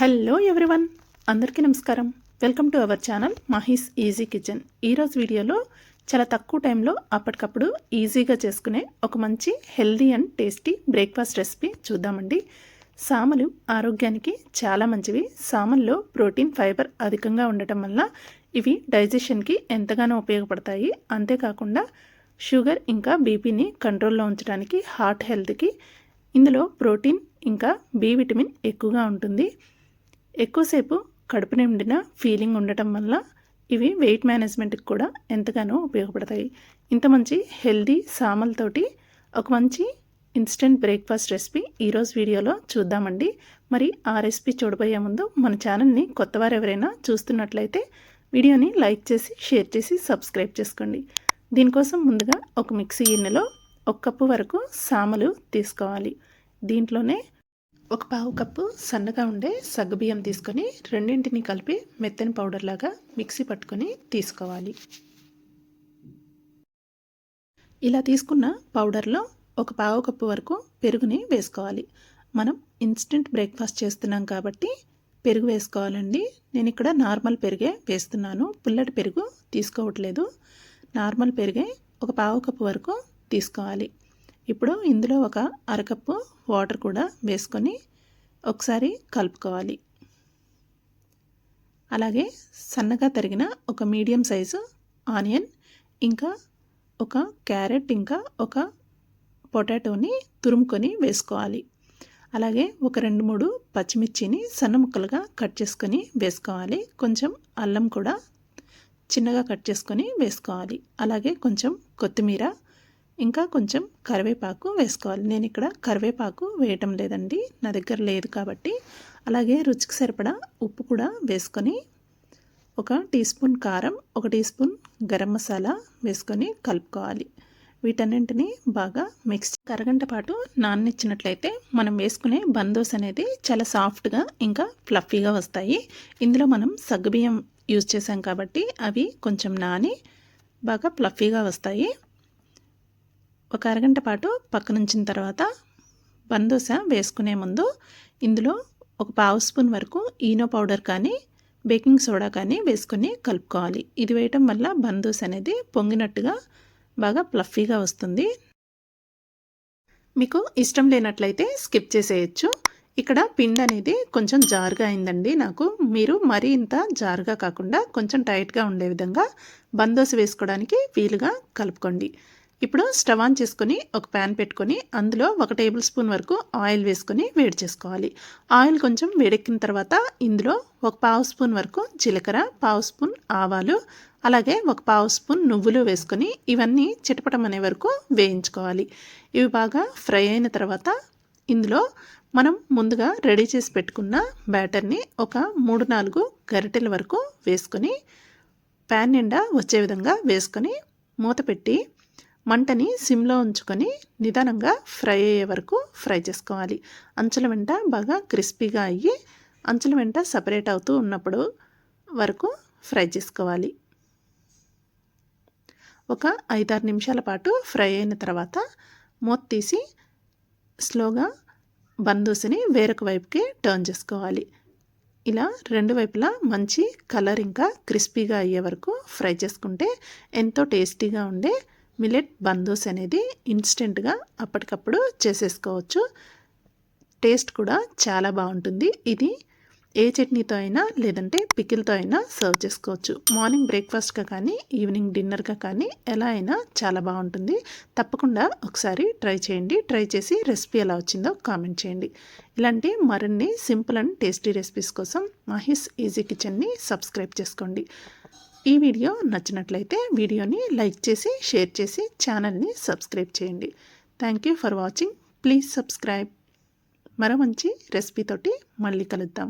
Hello everyone అందరికీ నమస్కారం. Welcome to our channel Mahi's easy kitchen ఈరోజు వీడియోలో చాలా తక్కువ టైంలో అప్పటికప్పుడు ఈజీగా చేసుకునే ఒక మంచి healthy and tasty breakfast recipe చూద్దామండి. సామలు ఆరోగ్యానికి చాలా మంచివి. సామల్లో ప్రోటీన్ ఫైబర్ అధికంగా ఉండటం వల్ల ఇవి డైజెషన్కి ఎంతగానో ఉపయోగపడతాయి. అంతేకాకుండా షుగర్ ఇంకా బీపీని కంట్రోల్లో ఉంచడానికి హార్ట్ హెల్త్కి ఇందులో ప్రోటీన్ ఇంకా బి విటమిన్ ఎక్కువగా ఉంటుంది. ఎక్కువసేపు కడుపు నిండిన ఫీలింగ్ ఉండటం వల్ల ఇవి వెయిట్ మేనేజ్మెంట్కి కూడా ఎంతగానో ఉపయోగపడతాయి. ఇంత మంచి హెల్దీ సామలతోటి ఒక మంచి ఇన్స్టెంట్ బ్రేక్ఫాస్ట్ రెసిపీ ఈరోజు వీడియోలో చూద్దామండి. మరి ఆ రెసిపీ చూడబోయే ముందు మన ఛానల్ని కొత్తవారు ఎవరైనా చూస్తున్నట్లయితే వీడియోని లైక్ చేసి షేర్ చేసి సబ్స్క్రైబ్ చేసుకోండి. దీనికోసం ముందుగా ఒక మిక్సీ గిన్నెలో ఒక కప్పు వరకు సామలు తీసుకోవాలి. దీంట్లోనే ఒక పావు కప్పు సన్నగా ఉండే సగ్గుబియ్యం తీసుకొని రెండింటిని కలిపి మెత్తని పౌడర్ లాగా మిక్సీ పట్టుకొని తీసుకోవాలి. ఇలా తీసుకున్న పౌడర్లో ఒక పావు కప్పు వరకు పెరుగుని వేసుకోవాలి. మనం ఇన్స్టెంట్ బ్రేక్ఫాస్ట్ చేస్తున్నాం కాబట్టి పెరుగు వేసుకోవాలండి. నేను ఇక్కడ నార్మల్ పెరుగే వేస్తున్నాను. పుల్లటి పెరుగు తీసుకోవట్లేదు. నార్మల్ పెరిగే ఒక పావు కప్పు వరకు తీసుకోవాలి. ఇప్పుడు ఇందులో ఒక అరకప్పు వాటర్ కూడా వేసుకొని ఒకసారి కలుపుకోవాలి. అలాగే సన్నగా తరిగిన ఒక మీడియం సైజు ఆనియన్ ఇంకా ఒక క్యారెట్ ఇంకా ఒక పొటాటోని తురుముకొని వేసుకోవాలి. అలాగే ఒక రెండు మూడు పచ్చిమిర్చిని సన్న ముక్కలుగా కట్ చేసుకొని వేసుకోవాలి. కొంచెం అల్లం కూడా చిన్నగా కట్ చేసుకొని వేసుకోవాలి. అలాగే కొంచెం కొత్తిమీర ఇంకా కొంచెం కరివేపాకు వేసుకోవాలి. నేను ఇక్కడ కరివేపాకు వేయటం లేదండి. నా దగ్గర లేదు కాబట్టి. అలాగే రుచికి సరిపడా ఉప్పు కూడా వేసుకొని ఒక టీ స్పూన్ కారం ఒక టీ స్పూన్ గరం మసాలా వేసుకొని కలుపుకోవాలి. వీటన్నింటిని బాగా మిక్స్ అరగంట పాటు నాన్నిచ్చినట్లయితే మనం వేసుకునే బందోస్ అనేది చాలా సాఫ్ట్గా ఇంకా ఫ్లఫీగా వస్తాయి. ఇందులో మనం సగ్గుబియ్యం యూజ్ చేసాం కాబట్టి అవి కొంచెం నాని బాగా ఫ్లఫీగా వస్తాయి. ఒక అరగంట పాటు పక్కనుంచిన తర్వాత బందోస వేసుకునే ముందు ఇందులో ఒక పావు స్పూన్ వరకు ఈనో పౌడర్ కానీ బేకింగ్ సోడా కానీ వేసుకొని కలుపుకోవాలి. ఇది వేయటం వల్ల బందోస్ అనేది పొంగినట్టుగా బాగా ప్లఫీగా వస్తుంది. మీకు ఇష్టం లేనట్లయితే స్కిప్ చేసేయచ్చు. ఇక్కడ పిండి అనేది కొంచెం జారుగా అయిందండి నాకు. మీరు మరీ ఇంత జారుగా కాకుండా కొంచెం టైట్గా ఉండే విధంగా బందోస్ వేసుకోవడానికి వీలుగా కలుపుకోండి. ఇప్పుడు స్టవ్ ఆన్ చేసుకొని ఒక ప్యాన్ పెట్టుకొని అందులో ఒక టేబుల్ స్పూన్ వరకు ఆయిల్ వేసుకొని వేడి చేసుకోవాలి. ఆయిల్ కొంచెం వేడెక్కిన తర్వాత ఇందులో ఒక పావు స్పూన్ వరకు జీలకర్ర పావు స్పూన్ ఆవాలు అలాగే ఒక పావు స్పూన్ నువ్వులు వేసుకొని ఇవన్నీ చిటపటం అనే వరకు వేయించుకోవాలి. ఇవి బాగా ఫ్రై అయిన తర్వాత ఇందులో మనం ముందుగా రెడీ చేసి పెట్టుకున్న బ్యాటర్ని ఒక మూడు నాలుగు గరిటెల వరకు వేసుకొని ప్యాన్ నిండా వచ్చే విధంగా వేసుకొని మూత పెట్టి మంటని సిమ్లో ఉంచుకొని నిదానంగా ఫ్రై అయ్యే వరకు ఫ్రై చేసుకోవాలి. అంచుల వెంట బాగా క్రిస్పీగా అయ్యి అంచుల వెంట సపరేట్ అవుతూ ఉన్నప్పుడు వరకు ఫ్రై చేసుకోవాలి. ఒక ఐదారు నిమిషాల పాటు ఫ్రై అయిన తర్వాత మూత తీసి స్లోగా బందూసిని వేరొక వైపుకి టర్న్ చేసుకోవాలి. ఇలా రెండు వైపులా మంచి కలర్ ఇంకా క్రిస్పీగా అయ్యే వరకు ఫ్రై చేసుకుంటే ఎంతో టేస్టీగా ఉండే మిలెట్ బందోస్ అనేది ఇన్స్టెంట్గా అప్పటికప్పుడు చేసేసుకోవచ్చు. టేస్ట్ కూడా చాలా బాగుంటుంది. ఇది ఏ చట్నీతో అయినా లేదంటే పికిల్తో అయినా సర్వ్ చేసుకోవచ్చు. మార్నింగ్ బ్రేక్ఫాస్ట్గా కానీ ఈవినింగ్ డిన్నర్గా కానీ ఎలా అయినా చాలా బాగుంటుంది. తప్పకుండా ఒకసారి ట్రై చేయండి. ట్రై చేసి రెసిపీ ఎలా వచ్చిందో కామెంట్ చేయండి. ఇలాంటి మరిన్ని సింపుల్ అండ్ టేస్టీ రెసిపీస్ కోసం మహిస్ ఈజీ కిచెన్ని సబ్స్క్రైబ్ చేసుకోండి. ఈ వీడియో నచ్చినట్లయితే వీడియోని లైక్ చేసి షేర్ చేసి ఛానల్ని సబ్స్క్రైబ్ చేయండి. Thank you for watching please subscribe మరో మంచి రెసిపీతోటి మళ్ళీ కలుద్దాం.